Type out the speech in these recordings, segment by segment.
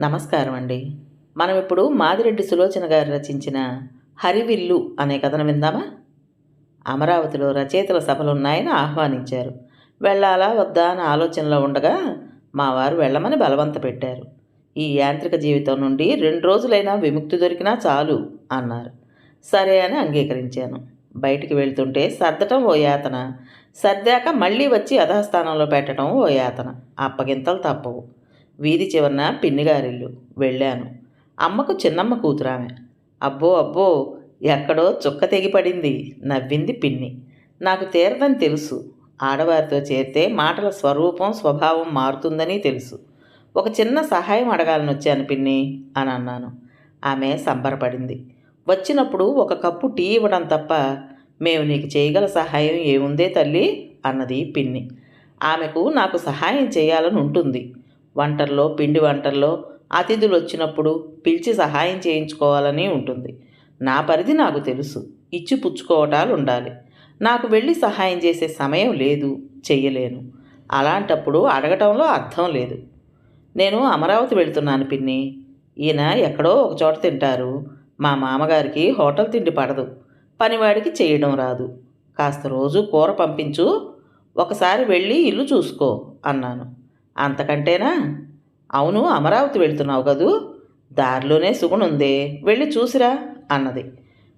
నమస్కారం అండి మనం ఇప్పుడు మాదిరెడ్డి సులోచన గారు రచించిన హరివిల్లు అనే కథను విందామా? అమరావతిలో రచయితల సభలున్నాయని ఆహ్వానించారు. వెళ్ళాలా వద్దా అని ఆలోచనలో ఉండగా మా వారు వెళ్ళమని బలవంత పెట్టారు. ఈ యాంత్రిక జీవితం నుండి రెండు రోజులైనా విముక్తి దొరికినా చాలు అన్నారు. సరే అని అంగీకరించాను. బయటికి వెళ్తుంటే సర్దటం ఓ యాతన. సర్దాక మళ్ళీ వచ్చి యథాస్థానంలో పెట్టడం ఓ యాతన. అప్పగింతలు తప్పవు. వీధి చివరన పిన్నిగారిల్లు వెళ్ళాను. అమ్మకు చిన్నమ్మ కూతురామె. అబ్బో అబ్బో ఎక్కడో చుక్క తెగిపడింది నవ్వింది పిన్ని. నాకు తీరదని తెలుసు. ఆడవారితో చేరితే మాటల స్వరూపం స్వభావం మారుతుందని తెలుసు. ఒక చిన్న సహాయం అడగాలని వచ్చాను పిన్ని అని అన్నాను. ఆమె సంబరపడింది. వచ్చినప్పుడు ఒక కప్పు టీ ఇవ్వడం తప్ప మేము నీకు చేయగల సహాయం ఏముందే తల్లి అన్నది పిన్ని. ఆమెకు నాకు సహాయం చేయాలని ఉంటుంది. వంటల్లో పిండి వంటల్లో అతిథులు వచ్చినప్పుడు పిలిచి సహాయం చేయించుకోవాలని ఉంటుంది. నా పరిధి నాకు తెలుసు. ఇచ్చి పుచ్చుకోవటాలు ఉండాలి నాకు వెళ్ళి సహాయం చేసే సమయం లేదు. చెయ్యలేను. అలాంటప్పుడు అడగటంలో అర్థం లేదు. నేను అమరావతి వెళ్తున్నాను పిన్ని. ఈయన ఎక్కడో ఒక చోట తింటారు. మా మామగారికి హోటల్ తిండి పడదు. పనివాడికి చేయడం రాదు. కాస్త రోజు కూర పంపించు. ఒకసారి వెళ్ళి ఇల్లు చూసుకో అన్నాను. అంతకంటేనా? అవును అమరావతి వెళ్తున్నావు కదూ? దారిలోనే సుగుణుందే వెళ్ళి చూసిరా అన్నది.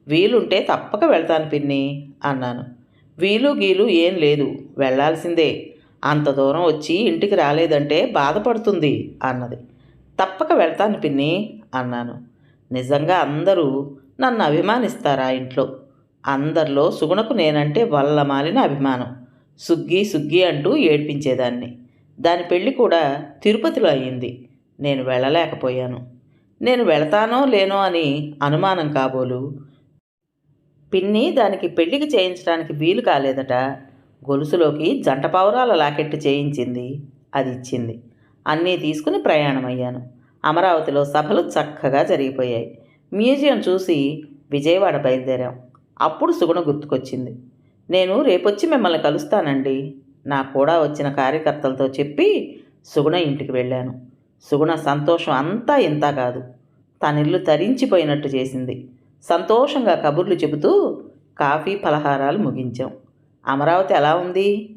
వీలుంటే తప్పక వెళ్తాను పిన్ని అన్నాను. వీలు గీలు ఏం లేదు. వెళ్ళాల్సిందే అంత దూరం వచ్చి ఇంటికి రాలేదంటే బాధపడుతుంది అన్నది. తప్పక వెళ్తాను పిన్ని అన్నాను. నిజంగా అందరూ నన్ను అభిమానిస్తారా ఇంట్లో? అందరిలో సుగుణకు నేనంటే వల్లమాలిన అభిమానం. సుగ్గి సుగ్గి అంటూ ఏడ్పించేదాన్ని. దాని పెళ్ళి కూడా తిరుపతిలో అయ్యింది. నేను వెళ్ళలేకపోయాను. నేను వెళతానో లేనో అని అనుమానం కాబోలు. పిన్ని దానికి పెళ్ళికి చేయించడానికి వీలు కాలేదట. గొలుసులోకి జంట పౌరాల లాకెట్టు చేయించింది. అది ఇచ్చింది. అన్నీ తీసుకుని ప్రయాణమయ్యాను. అమరావతిలో సభలు చక్కగా జరిగిపోయాయి. మ్యూజియం చూసి విజయవాడ బయలుదేరాం. అప్పుడు సుగుణ గుర్తుకొచ్చింది. నేను రేపొచ్చి మిమ్మల్ని కలుస్తానండి. నా కూడా వచ్చిన కార్యకర్తలతో చెప్పి సుగుణ ఇంటికి వెళ్ళాను. సుగుణ సంతోషం అంతా ఇంత కాదు. తనిల్లు తరించిపోయినట్టు చేసింది. సంతోషంగా కబుర్లు చెబుతూ కాఫీ పలహారాలు ముగించాం. అమరావతి ఎలా ఉంది?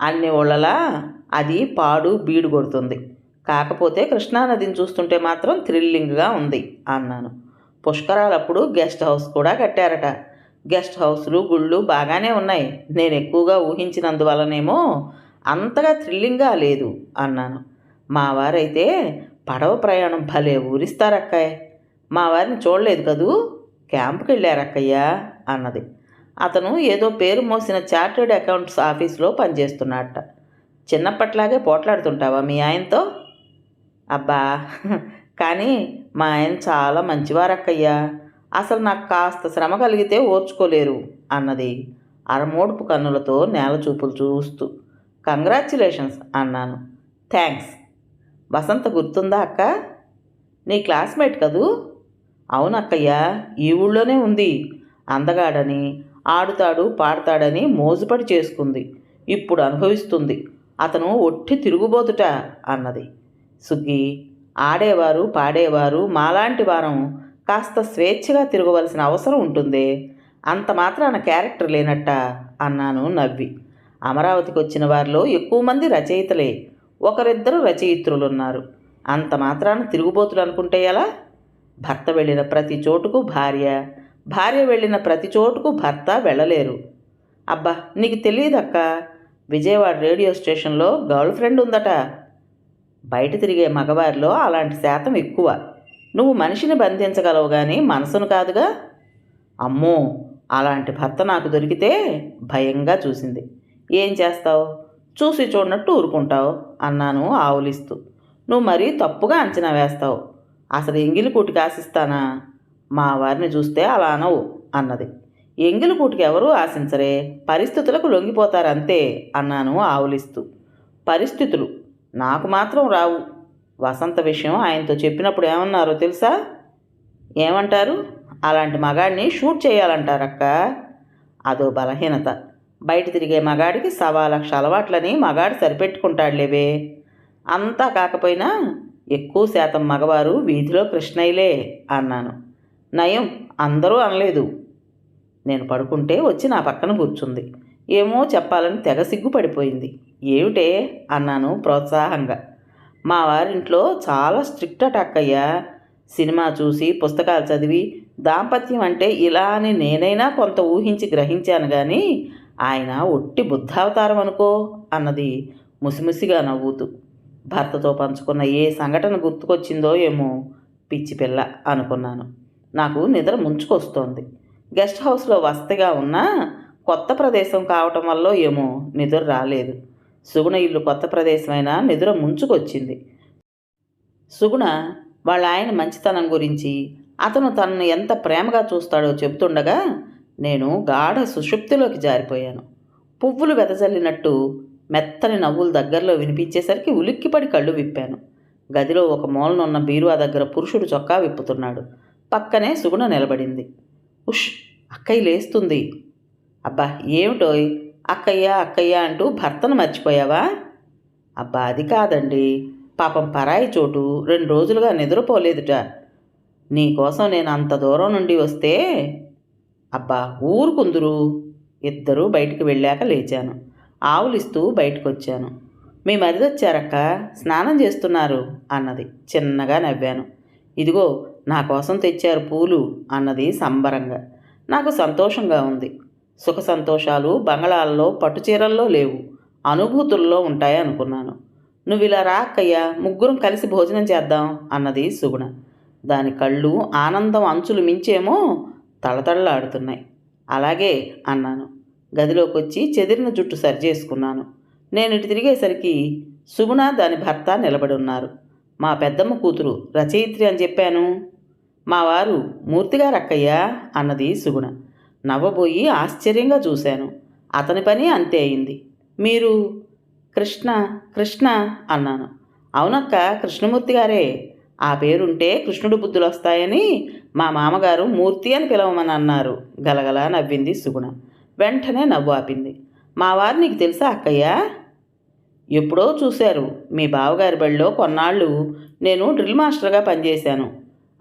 అన్ని ఊళ్ళలా అది పాడు బీడు కొడుతుంది. కాకపోతే కృష్ణానదిని చూస్తుంటే మాత్రం థ్రిల్లింగ్గా ఉంది అన్నాను. పుష్కరాలప్పుడు గెస్ట్ హౌస్ కూడా కట్టారట. గెస్ట్ హౌస్లు గుళ్ళు బాగానే ఉన్నాయి. నేను ఎక్కువగా ఊహించినందువలనేమో అంతగా థ్రిల్లింగ్గా లేదు అన్నాను. మా వారైతే పడవ ప్రయాణం భలే ఊరిస్తారక్కయ్య మా వారిని చూడలేదు కదూ? క్యాంపుకి వెళ్ళారక్కయ్యా అన్నది. అతను ఏదో పేరు మోసిన చార్టెడ్ అకౌంట్స్ ఆఫీస్లో పనిచేస్తున్నట్ట చిన్నప్పట్లాగే పోట్లాడుతుంటావా మీ ఆయనతో? అబ్బా కానీ మా ఆయన చాలా మంచివారక్కయ్యా. అసలు నాకు కాస్త శ్రమ కలిగితే ఓర్చుకోలేరు అన్నది అరమోడుపు కన్నులతో నేల చూపులు చూస్తూ. కంగ్రాచ్యులేషన్స్ అన్నాను. థ్యాంక్స్. వసంత గుర్తుందా అక్క? నీ క్లాస్మేట్ కదూ? అవునక్కయ్య ఈ ఊళ్ళోనే ఉంది. అందగాడని ఆడుతాడు పాడతాడని మోజుపడి చేసుకుంది. ఇప్పుడు అనుభవిస్తుంది. అతను ఒట్టి తిరుగుబోతుట అన్నది. సుగ్గి ఆడేవారు పాడేవారు మాలాంటి వారం కాస్త స్వేచ్ఛగా తిరగవలసిన అవసరం ఉంటుంది. అంత మాత్రాన క్యారెక్టర్ లేనట్ట అన్నాను నవ్వి. అమరావతికి వచ్చిన వారిలో ఎక్కువ మంది రచయితలే. ఒకరిద్దరు రచయిత్రులున్నారు. అంత మాత్రాన తిరుగుబోతులు అనుకుంటే ఎలా? భర్త వెళ్ళిన ప్రతి చోటుకు భార్య. భార్య వెళ్ళిన ప్రతి చోటుకు భర్త వెళ్ళలేరు. అబ్బా నీకు తెలియదక్క? విజయవాడ రేడియో స్టేషన్లో గర్ల్ ఫ్రెండ్ ఉందట. బయట తిరిగే మగవారిలో అలాంటి శాతం ఎక్కువ. నువ్వు మనిషిని బంధించగలవు కానీ మనసును కాదుగా? అమ్మో అలాంటి భర్త నాకు దొరికితే భయంగా చూసింది. ఏం చేస్తావు? చూసి చూడనట్టు ఊరుకుంటావు అన్నాను ఆవులిస్తూ. నువ్వు మరీ తప్పుగా అంచనా వేస్తావు. అసలు ఎంగిలికూటికి ఆశిస్తానా? మా వారిని చూస్తే అలా అనవు అన్నది. ఎంగిలి కూటికి ఎవరూ ఆశించరే. పరిస్థితులకు లొంగిపోతారు అంతే అన్నాను ఆవులిస్తూ. పరిస్థితులు నాకు మాత్రం రావు. వసంత విషయం ఆయనతో చెప్పినప్పుడు ఏమన్నారో తెలుసా? ఏమంటారు? అలాంటి మగాడిని షూట్ చేయాలంటారక్క. అదో బలహీనత. బయట తిరిగే మగాడికి సవా లక్ష అలవాట్లని మగాడు సరిపెట్టుకుంటాడులేవే. అంతా కాకపోయినా ఎక్కువ శాతం మగవారు వీధిలో కృష్ణయ్యలే అన్నాను. నయం అందరూ అనలేదు. నేను పడుకుంటే వచ్చి నా పక్కన కూర్చుంది. ఏమో చెప్పాలని తెగ సిగ్గుపడిపోయింది. ఏమిటే? అన్నాను ప్రోత్సాహంగా. మా వారింట్లో చాలా స్ట్రిక్ట్ అటాక్ అయ్యా. సినిమా చూసి పుస్తకాలు చదివి దాంపత్యం అంటే ఇలా అని నేనైనా కొంత ఊహించి గ్రహించాను కానీ ఆయన ఒట్టి బుద్ధావతారం అనుకో అన్నది ముసిముసిగా నవ్వుతూ భర్తతో పంచుకున్న ఏ సంఘటన గుర్తుకొచ్చిందో ఏమో పిచ్చి పిల్ల అనుకున్నాను. నాకు నిద్ర ముంచుకొస్తోంది. గెస్ట్ హౌస్లో వస్తగా ఉన్నా కొత్త ప్రదేశం కావటం వల్ల ఏమో నిద్ర రాలేదు. సుగుణ ఇల్లు కొత్త ప్రదేశమైన నిద్ర ముంచుకొచ్చింది. సుగుణ వాళ్ళ ఆయన మంచితనం గురించి అతను తనను ఎంత ప్రేమగా చూస్తాడో చెబుతుండగా నేను గాఢ సుషుప్తిలోకి జారిపోయాను. పువ్వులు వెదజల్లినట్టు మెత్తని నవ్వులు దగ్గరలో వినిపించేసరికి ఉలిక్కిపడి కళ్ళు విప్పాను. గదిలో ఒక మూలనున్న బీరువా దగ్గర పురుషుడు చొక్కా విప్పుతున్నాడు. పక్కనే సుగుణ నిలబడింది. ఉష్ అక్కయ్య లేస్తుంది. అబ్బా ఏమిటోయ్? అక్కయ్య అక్కయ్య అంటూ భర్తను మర్చిపోయావా? అబ్బా అది కాదండి. పాపం పరాయి చోటు. రెండు రోజులుగా నిద్రపోలేదుట. నీకోసం నేను అంత దూరం నుండి వస్తే? అబ్బా ఊరుకుందురు. ఇద్దరూ బయటికి వెళ్ళాక లేచాను. ఆవులిస్తూ బయటకు వచ్చాను మీ మరిదొచ్చారక్క స్నానం చేస్తున్నారు అన్నది. చిన్నగా నవ్వాను. ఇదిగో నా కోసం తెచ్చారు పూలు అన్నది సంబరంగా. నాకు సంతోషంగా ఉంది. సుఖ సంతోషాలు బంగళాల్లో పట్టుచీరల్లో లేవు. అనుభూతుల్లో ఉంటాయనుకున్నాను నువ్వు ఇలా రా అక్కయ్య ముగ్గురం కలిసి భోజనం చేద్దాం అన్నది సుగుణ. దాని కళ్ళు ఆనందం అంచులు మించేమో తళతళలాడుతున్నాయి. అలాగే అన్నాను. గదిలోకి వచ్చి చెదిరిన జుట్టు సరిచేసుకున్నాను. నేను ఇటు తిరిగేసరికి సుగుణ దాని భర్త నిలబడి ఉన్నారు మా పెద్దమ్మ కూతురు రచయిత్రి అని చెప్పాను. మా వారు మూర్తిగారు అక్కయ్య అన్నది సుగుణ. నవ్వబోయి ఆశ్చర్యంగా చూశాను. అతని పని అంతే అయింది. మీరు కృష్ణ కృష్ణ అన్నాను. అవునక్క కృష్ణమూర్తి గారే. ఆ పేరుంటే కృష్ణుడు బుద్ధులు వస్తాయని మా మామగారు మూర్తి అని పిలవమని అన్నారు. గలగలా నవ్వింది సుగుణ. వెంటనే నవ్వు ఆపింది. మా వారు నీకు తెలుసా అక్కయ్య? ఎప్పుడో చూశారు. మీ బావగారి బడిలో కొన్నాళ్ళు నేను డ్రిల్ మాస్టర్గా పనిచేశాను.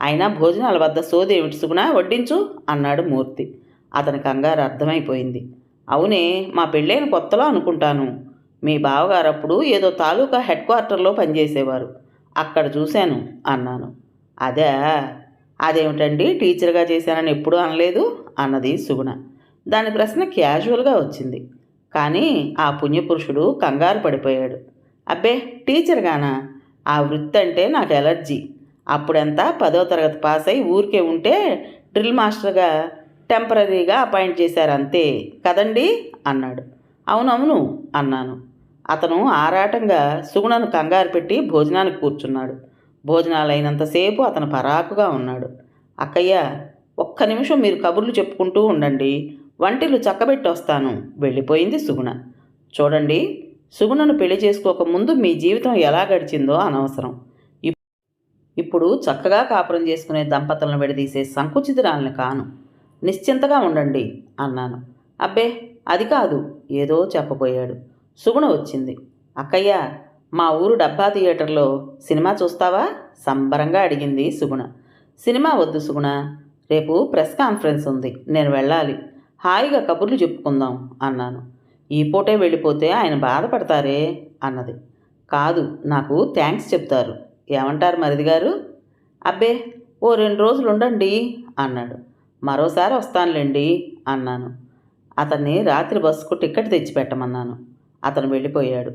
అయినా భోజనాల వద్ద సోదేమిటి సుగుణ? వడ్డించు అన్నాడు మూర్తి. అతని కంగారు అర్థమైపోయింది. అవునే మా పెళ్ళైన కొత్తలో అనుకుంటాను. మీ బావగారు అప్పుడు ఏదో తాలూకా హెడ్ క్వార్టర్లో పనిచేసేవారు. అక్కడ చూశాను అన్నాను. అదే అదేమిటండి టీచర్గా చేశానని ఎప్పుడూ అనలేదు? అన్నది సుగుణ. దాని ప్రశ్న క్యాజువల్గా వచ్చింది. కానీ ఆ పుణ్యపురుషుడు కంగారు పడిపోయాడు. అబ్బే టీచర్గానా? ఆ వృత్తి అంటే నాకు ఎలర్జీ. అప్పుడంతా? పదో తరగతి పాస్ అయి ఊరికే ఉంటే డ్రిల్ మాస్టర్గా టెంపరీగా అపాయింట్ చేశారు అంతే కదండి? అన్నాడు. అవునవును అన్నాను. అతను ఆరాటంగా సుగుణను కంగారు పెట్టి భోజనానికి కూర్చున్నాడు. భోజనాలు అయినంతసేపు అతను పరాకుగా ఉన్నాడు. అక్కయ్య ఒక్క నిమిషం మీరు కబుర్లు చెప్పుకుంటూ ఉండండి. వంటిలు చక్కబెట్టి వస్తాను. వెళ్ళిపోయింది సుగుణ. చూడండి సుగుణను పెళ్ళి చేసుకోకముందు మీ జీవితం ఎలా గడిచిందో అనవసరం. ఇప్- ఇప్పుడు చక్కగా కాపురం చేసుకునే దంపతులను విడదీసే సంకుచితురాలని కాను. నిశ్చింతగా ఉండండి అన్నాను. అబ్బే అది కాదు ఏదో చెప్పబోయాడు. సుగుణ వచ్చింది. అక్కయ్య మా ఊరు డబ్బా థియేటర్లో సినిమా చూస్తావా? సంబరంగా అడిగింది సుగుణ. సినిమా వద్దు సుగుణ రేపు ప్రెస్ కాన్ఫరెన్స్ ఉంది నేను వెళ్ళాలి. హాయిగా కబుర్లు చెప్పుకుందాం అన్నాను. ఈ పూటే వెళ్ళిపోతే ఆయన బాధపడతారే అన్నది. కాదు నాకు థ్యాంక్స్ చెప్తారు. ఏమంటారు మరిది గారు అబ్బే ఓ రెండు రోజులు ఉండండి అన్నాడు. మరోసారి వస్తానులేండి అన్నాను. అతన్ని రాత్రి బస్సుకు టికెట్ తెచ్చిపెట్టమన్నాను. అతను వెళ్ళిపోయాడు.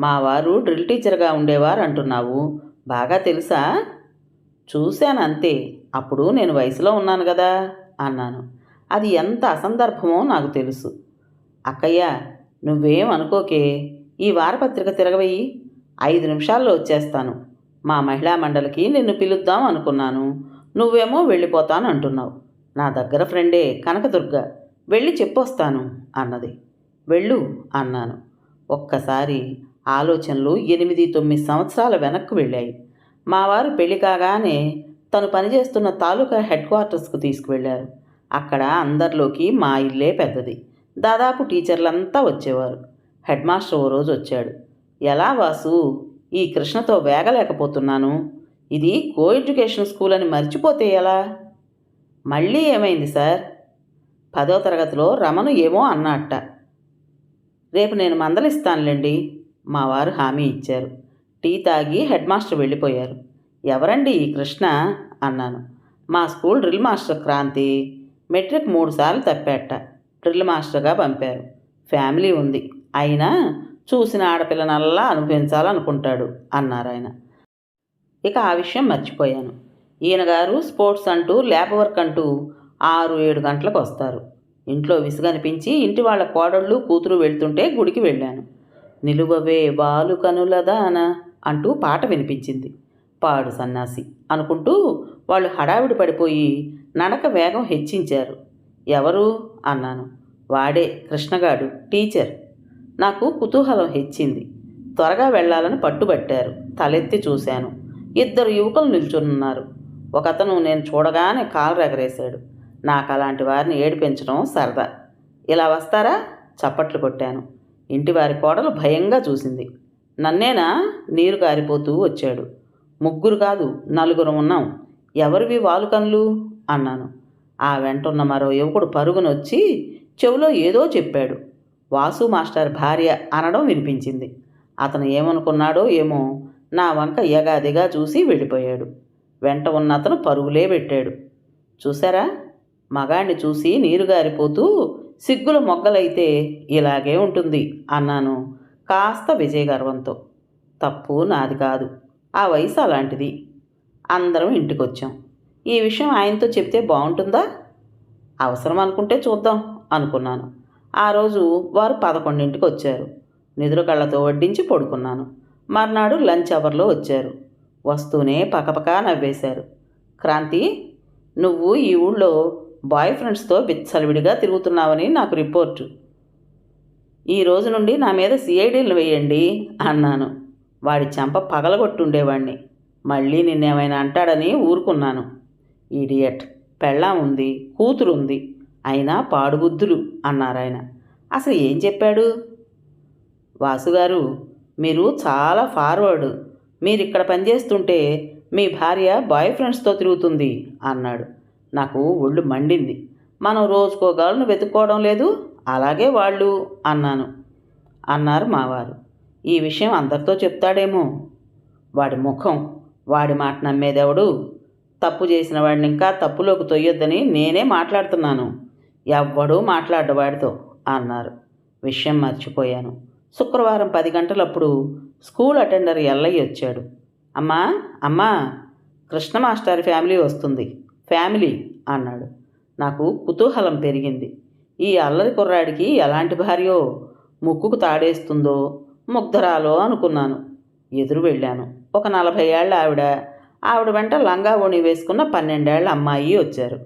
మా వారు డ్రిల్ టీచర్గా ఉండేవారు అంటున్నావు. బాగా తెలుసా? చూశాను అంతే అప్పుడు నేను వయసులో ఉన్నాను కదా అన్నాను. అది ఎంత అసందర్భమో నాకు తెలుసు. అక్కయ్య నువ్వేం అనుకోకే. ఈ వారపత్రిక తిరగవేయి. ఐదు నిమిషాల్లో వచ్చేస్తాను. మా మహిళా మండలికి నిన్ను పిలుద్దాం అనుకున్నాను. నువ్వేమో వెళ్ళిపోతాను అంటున్నావు నా దగ్గర ఫ్రెండే కనకదుర్గ. వెళ్ళి చెప్పొస్తాను అన్నది. వెళ్ళు అన్నాను. ఒక్కసారి ఆలోచనలు ఎనిమిది తొమ్మిది సంవత్సరాల వెనక్కు వెళ్ళాయి. మా వారు పెళ్ళి కాగానే తను పనిచేస్తున్న తాలూకా హెడ్ క్వార్టర్స్కు తీసుకువెళ్ళారు. అక్కడ అందరిలోకి మా ఇల్లే పెద్దది. దాదాపు టీచర్లంతా వచ్చేవారు. హెడ్ మాస్టర్ ఓ రోజు వచ్చాడు. ఎలా వాసు ఈ కృష్ణతో వేగలేకపోతున్నాను. ఇది కో ఎడ్యుకేషన్ స్కూల్ అని మర్చిపోతే ఎలా? మళ్ళీ ఏమైంది సార్? పదో తరగతిలో రమను ఏమో అన్నట్ట రేపు నేను మందలిస్తానులేండి మా వారు హామీ ఇచ్చారు. టీ తాగి హెడ్ మాస్టర్ వెళ్ళిపోయారు. ఎవరండి ఈ కృష్ణ? అన్నాను. మా school drill master Kranti. Matric మూడు సార్లు తప్పేట. డ్రిల్ మాస్టర్గా పంపారు. ఫ్యామిలీ ఉంది. అయినా చూసిన ఆడపిల్లనల్లా అనుభవించాలనుకుంటాడు అన్నారు ఆయన ఇక ఆ విషయం మర్చిపోయాను. ఈయన గారు స్పోర్ట్స్ అంటూ ల్యాబ్ వర్క్ అంటూ ఆరు ఏడు గంటలకు వస్తారు. ఇంట్లో విసుగనిపించి ఇంటి వాళ్ళ కోడళ్ళు కూతురు వెళ్తుంటే గుడికి వెళ్ళాను. నిలువవే బాలు కనులదాన అంటూ పాట వినిపించింది. పాడు సన్నాసి అనుకుంటూ వాళ్ళు హడావిడి పడిపోయి నడక వేగం హెచ్చించారు. ఎవరు? అన్నాను. వాడే కృష్ణగాడు టీచర్. నాకు కుతూహలం హెచ్చింది. త్వరగా వెళ్ళాలని పట్టుబట్టారు. తలెత్తి చూశాను. ఇద్దరు యువకులు నిల్చున్నారు. ఒకతను నేను చూడగానే కాలు ఎగరేశాడు నాకు అలాంటి వారిని ఏడిపించడం సరదా. ఇలా వస్తారా? చప్పట్లు కొట్టాను. ఇంటి వారి కోడలు భయంగా చూసింది. నన్నేనా? నీరు కారిపోతూ వచ్చాడు. ముగ్గురు కాదు నలుగురు ఉన్నాం. ఎవరివి వాలుకన్లు అన్నాను. ఆ వెంటున్న మరో యువకుడు పరుగునొచ్చి చెవిలో ఏదో చెప్పాడు. వాసు మాస్టర్ భార్య అనడం వినిపించింది. అతను ఏమనుకున్నాడో ఏమో నా వంక ఎగాదిగా చూసి వెళ్ళిపోయాడు. వెంట ఉన్న అతను పరుగులే పెట్టాడు. చూసారా మగాణ్ణి చూసి నీరు గారిపోతూ సిగ్గుల మొగ్గలైతే ఇలాగే ఉంటుంది అన్నాను కాస్త విజయగర్వంతో. తప్పు నాది కాదు ఆ వయసు అలాంటిది. అందరం ఇంటికొచ్చాం. ఈ విషయం ఆయనతో చెప్తే బాగుంటుందా? అవసరం అనుకుంటే చూద్దాం అనుకున్నాను. ఆ రోజు వారు పదకొండింటికి వచ్చారు నిద్ర కళ్ళతో వడ్డించి పడుకున్నాను. మర్నాడు లంచ్ అవర్లో వచ్చారు. వస్తూనే పకపకా నవ్వేశారు. క్రాంతి నువ్వు ఈ ఊళ్ళో బాయ్ ఫ్రెండ్స్తో విచ్చలవిడిగా తిరుగుతున్నావని నాకు రిపోర్టు. ఈ రోజు నుండి నా మీద సిఐడీలు వేయండి అన్నాను. వాడి చెంప పగలగొట్టుండేవాణ్ణి. మళ్ళీ నిన్నేమైనా అంటాడని ఊరుకున్నాను. ఈడియట్ పెళ్ళాం ఉంది కూతురు ఉంది అయినా పాడుబుద్ధులు అన్నారాయన. అసలు ఏం చెప్పాడు? వాసుగారు మీరు చాలా ఫార్వర్డ్. మీరు ఇక్కడ పనిచేస్తుంటే మీ భార్య బాయ్ ఫ్రెండ్స్తో తిరుగుతుంది అన్నాడు. నాకు ఒళ్ళు మండింది. మనం రోజుకో గర్ల్ను వెతుక్కోవడం లేదు అలాగే వాళ్ళు అన్నాను. అన్నారు మావారు. ఈ విషయం అందరితో చెప్తాడేమో. వాడి ముఖం వాడి మాట నమ్మేదెవడు? తప్పు చేసిన వాడిని ఇంకా తప్పులోకి తొయ్యొద్దని నేనే మాట్లాడుతున్నాను. ఎవ్వడూ మాట్లాడవాడితో అన్నారు. విషయం మర్చిపోయాను. శుక్రవారం పది గంటలప్పుడు స్కూల్ అటెండర్ ఎల్లయ్య వచ్చాడు. అమ్మా అమ్మా కృష్ణ మాస్టర్ ఫ్యామిలీ వస్తుంది. ఫ్యామిలీ అన్నాడు. నాకు కుతూహలం పెరిగింది. ఈ అల్లరి కుర్రాడికి ఎలాంటి భార్యో ముక్కుకు తాడేస్తుందో ముగ్ధరాలో అనుకున్నాను. ఎదురు వెళ్ళాను. ఒక నలభై ఏళ్ళ ఆవిడ ఆవిడ వెంట లంగా ఓణి వేసుకున్న పన్నెండేళ్ళ అమ్మాయి వచ్చారు.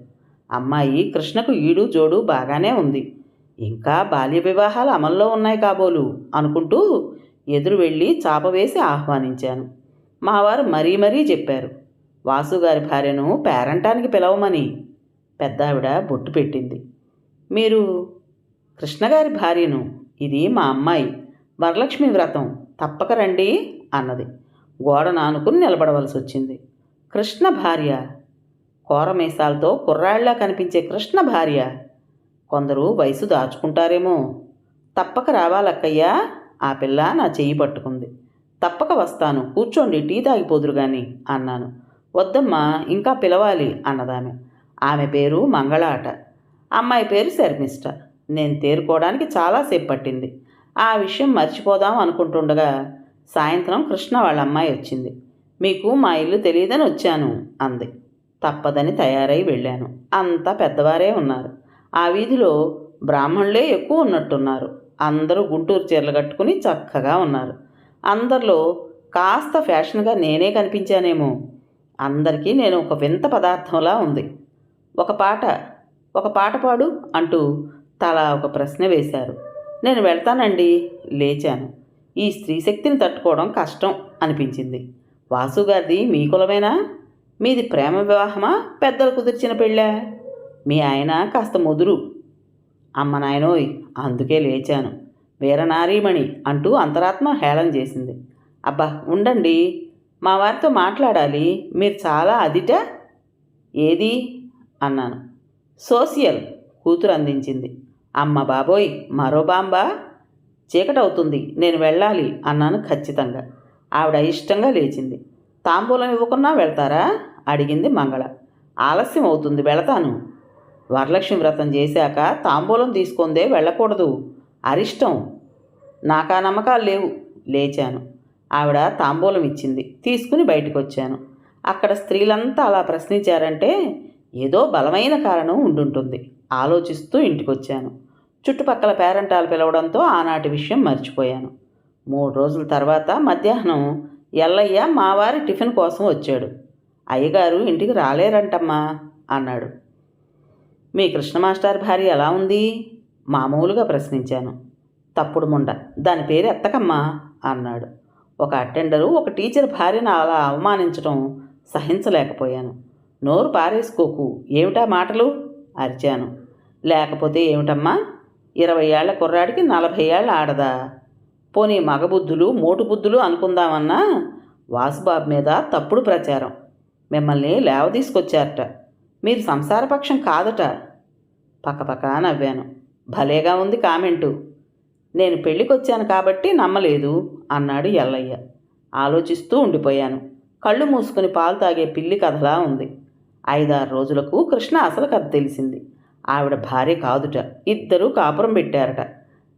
అమ్మాయి కృష్ణకు ఈడు జోడు బాగానే ఉంది. ఇంకా బాల్య వివాహాలు అమల్లో ఉన్నాయి కాబోలు అనుకుంటూ ఎదురు వెళ్ళి చాప వేసి ఆహ్వానించాను. మావారు మరీ మరీ చెప్పారు వాసుగారి భార్యను పేరంటానికి పిలవమని. పెద్దావిడ బొట్టు పెట్టింది. మీరు కృష్ణగారి భార్యను ఇది మా అమ్మాయి వరలక్ష్మి వ్రతం తప్పక రండి అన్నది. గోడ నానుకుని నిలబడవలసి వచ్చింది. కృష్ణ భార్య కోరమేసాలతో కుర్రాళ్ళా కనిపించే కృష్ణ భార్య కొందరు వయసు దాచుకుంటారేమో తప్పక రావాలక్కయ్యా ఆ పిల్ల నా చెయ్యి పట్టుకుంది. తప్పక వస్తాను కూర్చోండి టీ తాగిపోదురు గాని అన్నాను. వద్దమ్మా ఇంకా పిలవాలి అన్నదామె. ఆమె పేరు మంగళ ఆట అమ్మాయి పేరు శర్మిష్ట. నేను తేరుకోవడానికి చాలాసేపు పట్టింది. ఆ విషయం మర్చిపోదాం అనుకుంటుండగా సాయంత్రం కృష్ణ వాళ్ళ అమ్మాయి వచ్చింది. మీకు మా ఇల్లు తెలియదని వచ్చాను అంది. తప్పదని తయారై వెళ్ళాను. అంతా పెద్దవారే ఉన్నారు. ఆ వీధిలో బ్రాహ్మణులే ఎక్కువ ఉన్నట్టున్నారు. అందరూ గుంటూరు చీరలు కట్టుకుని చక్కగా ఉన్నారు. అందరిలో కాస్త ఫ్యాషన్గా నేనే కనిపించానేమో. అందరికీ నేను ఒక వింత పదార్థంలా ఉంది. ఒక పాట ఒక పాట పాడు అంటూ తలా ఒక ప్రశ్న వేశారు. నేను వెళ్తానండి లేచాను. ఈ స్త్రీ శక్తిని తట్టుకోవడం కష్టం అనిపించింది. వాసుగారిది మీ కులమేనా? మీది ప్రేమ వివాహమా? పెద్దలు కుదిర్చిన పెళ్ళా? మీ ఆయన కాస్త ముదురు. అమ్మ నాయనోయ్ అందుకే లేచాను. వీరనారీమణి అంటూ అంతరాత్మ హేళన చేసింది. అబ్బా ఉండండి. మా వారితో మాట్లాడాలి. మీరు చాలా అదిట. ఏది? అన్నాను. సోషియల్ కూతురు అందించింది. అమ్మ బాబోయ్ మరో బాంబా? చీకటవుతుంది. నేను వెళ్ళాలి అన్నాను ఖచ్చితంగా. ఆవిడ ఇష్టంగా లేచింది. తాంబూలం ఇవ్వకున్నా వెళ్తారా? అడిగింది మంగళ. ఆలస్యం అవుతుంది వెళతాను. వరలక్ష్మి వ్రతం చేశాక తాంబూలం తీసుకుందే వెళ్ళకూడదు. అరిష్టం. నాకా నమ్మకాలు లేవు. లేచాను. ఆవిడ తాంబూలం ఇచ్చింది. తీసుకుని బయటకు వచ్చాను అక్కడ స్త్రీలంతా అలా ప్రశ్నించారంటే ఏదో బలమైన కారణం ఉండుంటుంది. ఆలోచిస్తూ ఇంటికొచ్చాను. చుట్టుపక్కల పేరెంటాలు పిలవడంతో ఆనాటి విషయం మర్చిపోయాను. మూడు రోజుల తర్వాత మధ్యాహ్నం ఎల్లయ్య మా వారి టిఫిన్ కోసం వచ్చాడు. అయ్యగారు ఇంటికి రాలేరంటమ్మా అన్నాడు. మీ కృష్ణ మాస్టర్ భార్య ఎలా ఉంది? మామూలుగా ప్రశ్నించాను. తప్పుడు ముండ. దాని పేరు ఎత్తకమ్మా అన్నాడు. ఒక అటెండరు ఒక టీచర్ భార్యను అలా అవమానించడం సహించలేకపోయాను. నోరు పారేసుకోకు. ఏమిటా మాటలు? అరిచాను. లేకపోతే ఏమిటమ్మా? ఇరవై ఏళ్ళ కుర్రాడికి నలభై ఏళ్ళ ఆడదా? పోనీ మగబుద్ధులు మోటుబుద్ధులు అనుకుందామన్నా వాసుబాబు మీద తప్పుడు ప్రచారం. మిమ్మల్ని లేవ తీసుకొచ్చారట మీరు సంసారపక్షం కాదట. పక్కపక్క నవ్వాను. భలేగా ఉంది కామెంటు. నేను పెళ్ళికొచ్చాను కాబట్టి నమ్మలేదు అన్నాడు ఎల్లయ్య. ఆలోచిస్తూ ఉండిపోయాను. కళ్ళు మూసుకుని పాలు తాగే పిల్లి కథలా ఉంది. ఐదారు రోజులకు కృష్ణ అసలు కథ తెలిసింది. ఆవిడ భార్య కాదుట. ఇద్దరూ కాపురం పెట్టారట.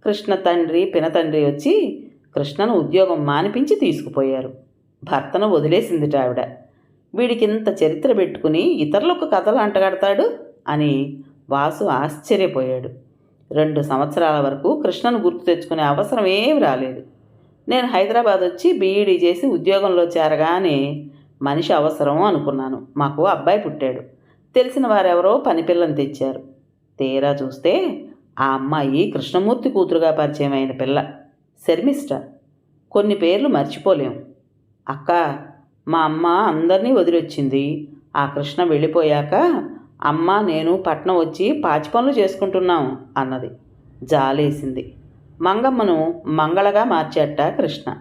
కృష్ణ తండ్రి పినతండ్రి వచ్చి కృష్ణను ఉద్యోగం మానిపించి తీసుకుపోయారు. భర్తను వదిలేసిందిట ఆవిడ. వీడికి ఇంత చరిత్ర పెట్టుకుని ఇతరులకు కథలు అంటగడతాడు అని వాసు ఆశ్చర్యపోయాడు. రెండు సంవత్సరాల వరకు కృష్ణను గుర్తు తెచ్చుకునే అవసరం ఏమి రాలేదు. నేను హైదరాబాద్ వచ్చి బీఈడీ చేసి ఉద్యోగంలో చేరగానే మనిషి అవసరం అనుకున్నాను. మాకు అబ్బాయి పుట్టాడు. తెలిసిన వారెవరో పని పిల్లని తెచ్చారు. తీరా చూస్తే ఆ అమ్మాయి కృష్ణమూర్తి కూతురుగా పరిచయం అయిన పిల్ల. శర్మిష్ట. కొన్ని పేర్లు మర్చిపోలేం. అక్క మా అమ్మ అందరినీ వదిలొచ్చింది. ఆ కృష్ణ వెళ్ళిపోయాక అమ్మ నేను పట్నం వచ్చి పాచి పనులు చేసుకుంటున్నాం అన్నది. జాలేసింది. మంగమ్మను మంగళగా మార్చేట కృష్ణ.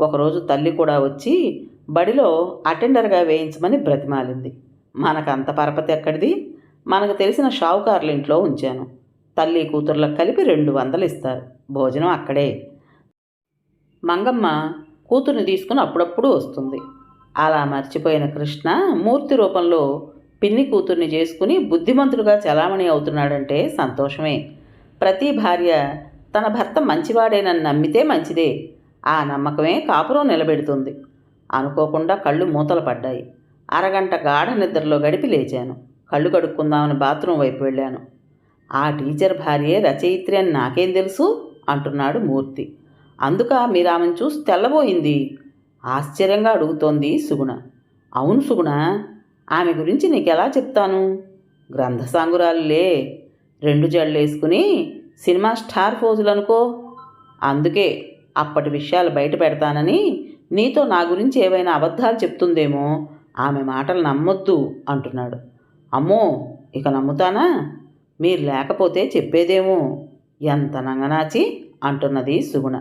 ఒకరోజు తల్లి కూడా వచ్చి బడిలో అటెండర్గా వేయించమని బ్రతిమాలింది. మనకంత పరపతి ఎక్కడిది? మనకు తెలిసిన షావుకార్ల ఇంట్లో ఉంచాను. తల్లి కూతుర్లకు కలిపి రెండు వందలు ఇస్తారు భోజనం అక్కడే మంగమ్మ కూతుర్ని తీసుకుని అప్పుడప్పుడు వస్తుంది. అలా మర్చిపోయిన కృష్ణ మూర్తి రూపంలో పిన్ని కూతుర్ని చేసుకుని బుద్ధిమంతుడుగా చలామణి అవుతున్నాడంటే సంతోషమే. ప్రతి భార్య తన భర్త మంచివాడేనని నమ్మితే మంచిదే. ఆ నమ్మకమే కాపురం నిలబెడుతుంది. అనుకోకుండా కళ్ళు మూతలు పడ్డాయి. అరగంట గాఢ నిద్రలో గడిపి లేచాను. కళ్ళు కడుక్కుందామని బాత్రూమ్ వైపు వెళ్ళాను. ఆ టీచర్ భార్యే రచయిత్రి అని నాకేం తెలుసు? అంటున్నాడు మూర్తి. అందుక మీరు ఆమెను చూసి తెల్లబోయింది ఆశ్చర్యంగా అడుగుతోంది సుగుణ. అవును సుగుణ ఆమె గురించి నీకెలా చెప్తాను? గ్రంథసాంగురాలులే రెండు జళ్ళు వేసుకుని సినిమా స్టార్ ఫోజులు అనుకో. అందుకే అప్పటి విషయాలు బయట పెడతానని నీతో నా గురించి ఏవైనా అబద్ధాలు చెప్తుందేమో ఆమె మాటలు నమ్మొద్దు అంటున్నాడు. అమ్మో ఇక నమ్ముతానా? మీరు లేకపోతే చెప్పేదేమో ఎంత నంగనాచి అంటున్నది సుగుణ.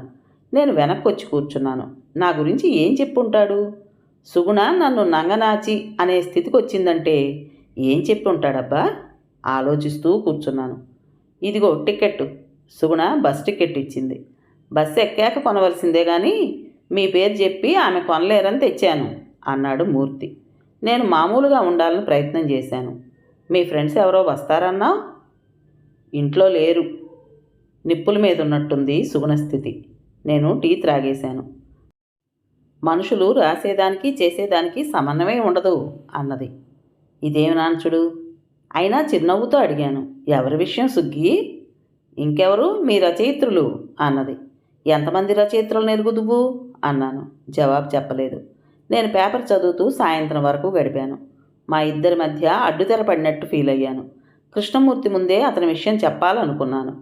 నేను వెనక్కి వచ్చి కూర్చున్నాను. నా గురించి ఏం చెప్పుంటాడు? సుగుణ నన్ను నంగనాచి అనే స్థితికి వచ్చిందంటే ఏం చెప్పి ఉంటాడబ్బా ఆలోచిస్తూ కూర్చున్నాను. ఇదిగో టికెట్ సుగుణ బస్ టికెట్ ఇచ్చింది బస్సు ఎక్కాక కొనవలసిందే కానీ మీ పేరు చెప్పి ఆమె కొనలేరని తెచ్చాను అన్నాడు మూర్తి. నేను మామూలుగా ఉండాలని ప్రయత్నం చేశాను. మీ ఫ్రెండ్స్ ఎవరో వస్తారన్నా? ఇంట్లో లేరు. నిప్పుల మీద ఉన్నట్టుంది సుగుణ స్థితి. నేను టీ త్రాగేశాను. మనుషులు రాసేదానికి చేసేదానికి సమన్వయం ఉండదు అన్నది. ఇదేమి నాన్చుడు? అయినా చిరునవ్వుతో అడిగాను. ఎవరి విషయం సుగ్గి? ఇంకెవరు? మీ రచయిత్రులు అన్నది. ఎంతమంది రచయిత్రులు నెరుగుదువు అన్నాను. జవాబు చెప్పలేదు. నేను పేపర్ చదువుతూ సాయంత్రం వరకు గడిపాను. మా ఇద్దరి మధ్య అడ్డుతెర పడినట్టు ఫీల్ అయ్యాను. కృష్ణమూర్తి ముందే అతని విషయం చెప్పాలనుకున్నాను.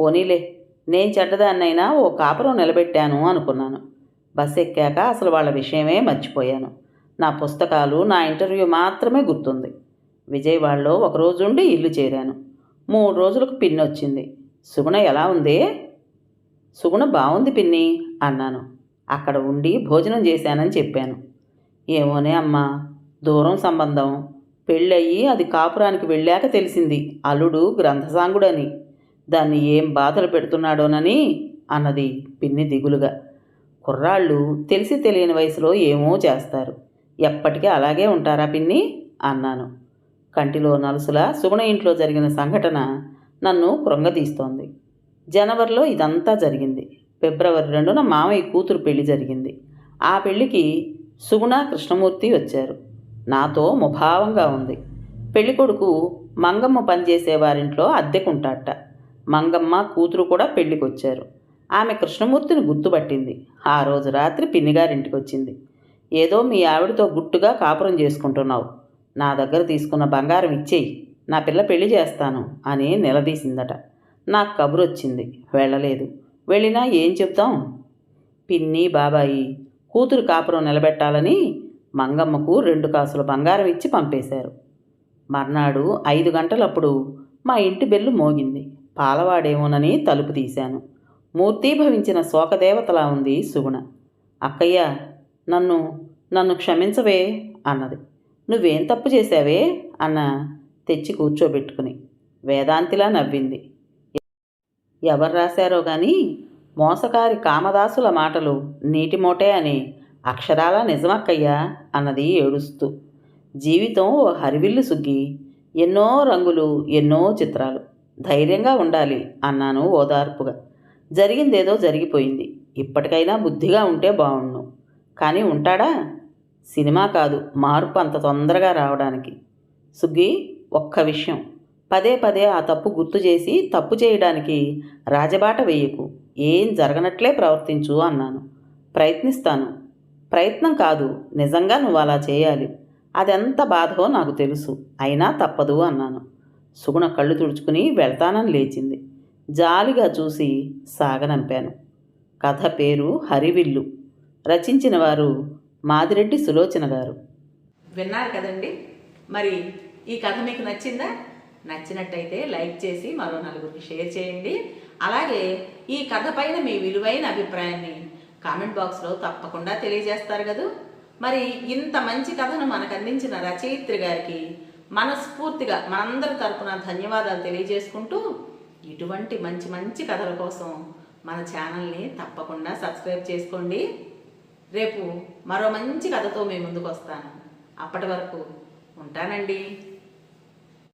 పోనీలే నేను చెడ్డదాన్నైనా ఓ కాపురం నిలబెట్టాను అనుకున్నాను. బస్ ఎక్కాక అసలు వాళ్ళ విషయమే మర్చిపోయాను. నా పుస్తకాలు నా ఇంటర్వ్యూ మాత్రమే గుర్తుంది. విజయవాడలో ఒకరోజుండి ఇల్లు చేరాను. మూడు రోజులకు పిన్ని వచ్చింది సుగుణ ఎలా ఉంది? సుగుణ బాగుంది పిన్ని అన్నాను. అక్కడ ఉండి భోజనం చేశానని చెప్పాను. ఏమోనే అమ్మా దూరం సంబంధం. పెళ్ళయి అది కాపురానికి వెళ్ళాక తెలిసింది. అల్లుడు గ్రంథసాంగుడని. దాన్ని ఏం బాధలు పెడుతున్నాడోనని అన్నది పిన్ని దిగులుగా. కుర్రాళ్ళు తెలిసి తెలియని వయసులో ఏమో చేస్తారు. ఎప్పటికీ అలాగే ఉంటారా పిన్ని? అన్నాను. కంటిలో నలుసుల సుగుణ ఇంట్లో జరిగిన సంఘటన నన్ను కృంగతీస్తోంది. జనవరిలో ఇదంతా జరిగింది. ఫిబ్రవరి రెండున మామయ్య కూతురు పెళ్ళి జరిగింది. ఆ పెళ్ళికి సుగుణ కృష్ణమూర్తి వచ్చారు. నాతో ముభావంగా ఉంది. పెళ్ళికొడుకు మంగమ్మ పనిచేసే వారింట్లో అద్దెకుంటాట మంగమ్మ కూతురు కూడా పెళ్ళికొచ్చారు. ఆమె కృష్ణమూర్తిని గుర్తుపట్టింది. ఆ రోజు రాత్రి పిన్నిగారింటికి వచ్చింది ఏదో మీ ఆవిడతో గుట్టుగా కాపురం చేసుకుంటున్నావు. నా దగ్గర తీసుకున్న బంగారం ఇచ్చేయి. నా పిల్ల పెళ్ళి చేస్తాను అని నిలదీసిందట. నాకు కబురు వచ్చింది వెళ్ళలేదు. వెళ్ళినా ఏం చెప్తాం? పిన్ని బాబాయి కూతురు కాపురం నిలబెట్టాలని మంగమ్మకు రెండు కాసుల బంగారం ఇచ్చి పంపేశారు. మర్నాడు ఐదు గంటలప్పుడు మా ఇంటి బెల్లు మోగింది. పాలవాడేమోనని తలుపు తీశాను. మూర్తీభవించిన శోకదేవతలా ఉంది సుగుణ. అక్కయ్య నన్ను నన్ను క్షమించవే అన్నది. నువ్వేం తప్పు చేశావే అన్న తెచ్చి కూర్చోబెట్టుకుని వేదాంతిలా నవ్వింది. ఎవరు రాశారో కానీ మోసకారి కామదాసుల మాటలు నీటి మోటే అని అక్షరాల నిజమక్కయ్యా అన్నది ఏడుస్తూ. జీవితం ఓ హరివిల్లు సుగ్గి ఎన్నో రంగులు ఎన్నో చిత్రాలు. ధైర్యంగా ఉండాలి అన్నాను ఓదార్పుగా. జరిగిందేదో జరిగిపోయింది. ఇప్పటికైనా బుద్ధిగా ఉంటే బాగుండు కానీ ఉంటాడా? సినిమా కాదు మార్పు అంత తొందరగా రావడానికి. సుగ్గి ఒక్క విషయం. పదే పదే ఆ తప్పు గుర్తు చేసి తప్పు చేయడానికి రాజబాట వేయకు. ఏం జరగనట్లే ప్రవర్తించు అన్నాను. ప్రయత్నిస్తాను. ప్రయత్నం కాదు నిజంగా నువ్వు అలా చేయాలి. అదెంత బాధో నాకు తెలుసు. అయినా తప్పదు అన్నాను. సుగుణ కళ్ళు తుడుచుకుని వెళ్తానని లేచింది. జాలిగా చూసి సాగనంపాను. కథ పేరు హరివిల్లు. రచించిన వారు మాదిరెడ్డి సులోచన గారు. విన్నారు కదండి. మరి ఈ కథ మీకు నచ్చిందా? నచ్చినట్టయితే లైక్ చేసి మరో నలుగురికి షేర్ చేయండి. అలాగే ఈ కథ పైన మీ విలువైన అభిప్రాయాన్ని కామెంట్ బాక్స్లో తప్పకుండా తెలియజేస్తారు కదూ. మరి ఇంత మంచి కథను మనకు అందించిన రచయిత్రి గారికి మనస్ఫూర్తిగా మనందరి తరపున ధన్యవాదాలు తెలియజేసుకుంటూ ఇటువంటి మంచి మంచి కథల కోసం మన ఛానల్ని తప్పకుండా సబ్స్క్రైబ్ చేసుకోండి. రేపు మరో మంచి కథతో మీ ముందుకు వస్తాను. అప్పటి వరకు ఉంటానండి.